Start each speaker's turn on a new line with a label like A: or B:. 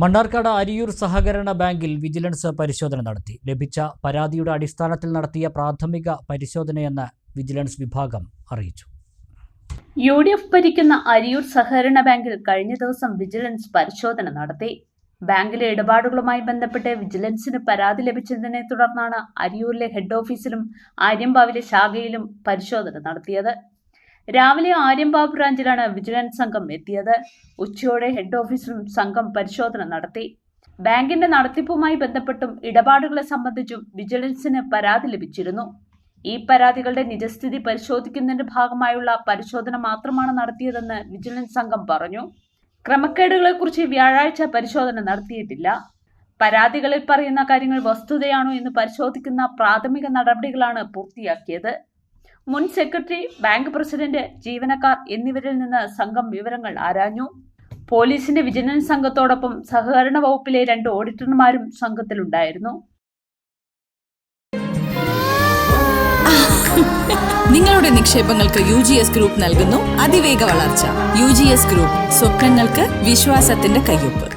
A: മണ്ണാർക്കാട് അരിയൂർ സഹകരണ ബാങ്കിൽ വിജിലൻസ് പരിശോധന നടത്തി. ലഭിച്ച പരാതിയുടെ അടിസ്ഥാനത്തിൽ നടത്തിയ പ്രാഥമിക പരിശോധനയെന്ന് വിജിലൻസ് വിഭാഗം അറിയിച്ചു.
B: യു ഡി എഫ് ഭരിക്കുന്ന അരിയൂർ സഹകരണ ബാങ്കിൽ കഴിഞ്ഞ ദിവസം വിജിലൻസ് പരിശോധന നടത്തി. ബാങ്കിലെ ഇടപാടുകളുമായി ബന്ധപ്പെട്ട് വിജിലൻസിന് പരാതി ലഭിച്ചതിനെ തുടർന്നാണ് അരിയൂരിലെ ഹെഡ് ഓഫീസിലും ആര്യമ്പാവിലെ ശാഖയിലും പരിശോധന നടത്തിയത്. രാവിലെ ആര്യമ്പാവ് ബ്രാഞ്ചിലാണ് വിജിലൻസ് സംഘം എത്തിയത്. ഉച്ചയോടെ ഹെഡ് ഓഫീസിലും സംഘം പരിശോധന നടത്തി. ബാങ്കിന്റെ നടത്തിപ്പുമായി ബന്ധപ്പെട്ടും ഇടപാടുകളെ സംബന്ധിച്ചും വിജിലൻസിന് പരാതി ലഭിച്ചിരുന്നു. ഈ പരാതികളുടെ നിജസ്ഥിതി പരിശോധിക്കുന്നതിന്റെ ഭാഗമായുള്ള പരിശോധന മാത്രമാണ് നടത്തിയതെന്ന് വിജിലൻസ് സംഘം പറഞ്ഞു. ക്രമക്കേടുകളെക്കുറിച്ച് വ്യാഴാഴ്ച പരിശോധന നടത്തിയിട്ടില്ല. പരാതികളിൽ പറയുന്ന കാര്യങ്ങൾ വസ്തുതയാണോ എന്ന് പരിശോധിക്കുന്ന പ്രാഥമിക നടപടികളാണ് പൂർത്തിയാക്കിയത്. മുൻ സെക്രട്ടറി ബാങ്ക് പ്രസിഡന്റ് ജീവനക്കാർ എന്നിവരിൽ നിന്ന് സംഘം വിവരങ്ങൾ ആരാഞ്ഞു. പോലീസിന്റെ വിജിലൻസ് സംഘത്തോടൊപ്പം സഹകരണ വകുപ്പിലെ രണ്ട് ഓഡിറ്റർമാരും സംഘത്തിലുണ്ടായിരുന്നു.
C: നിങ്ങളുടെ നിക്ഷേപങ്ങൾക്ക് യു ജി എസ് ഗ്രൂപ്പ് നൽകുന്നു. അതിവേഗ വളർച്ച. യു ജി എസ് ഗ്രൂപ്പ് സ്വപ്നങ്ങൾക്ക് വിശ്വാസത്തിന്റെ കയ്യൊപ്പ്.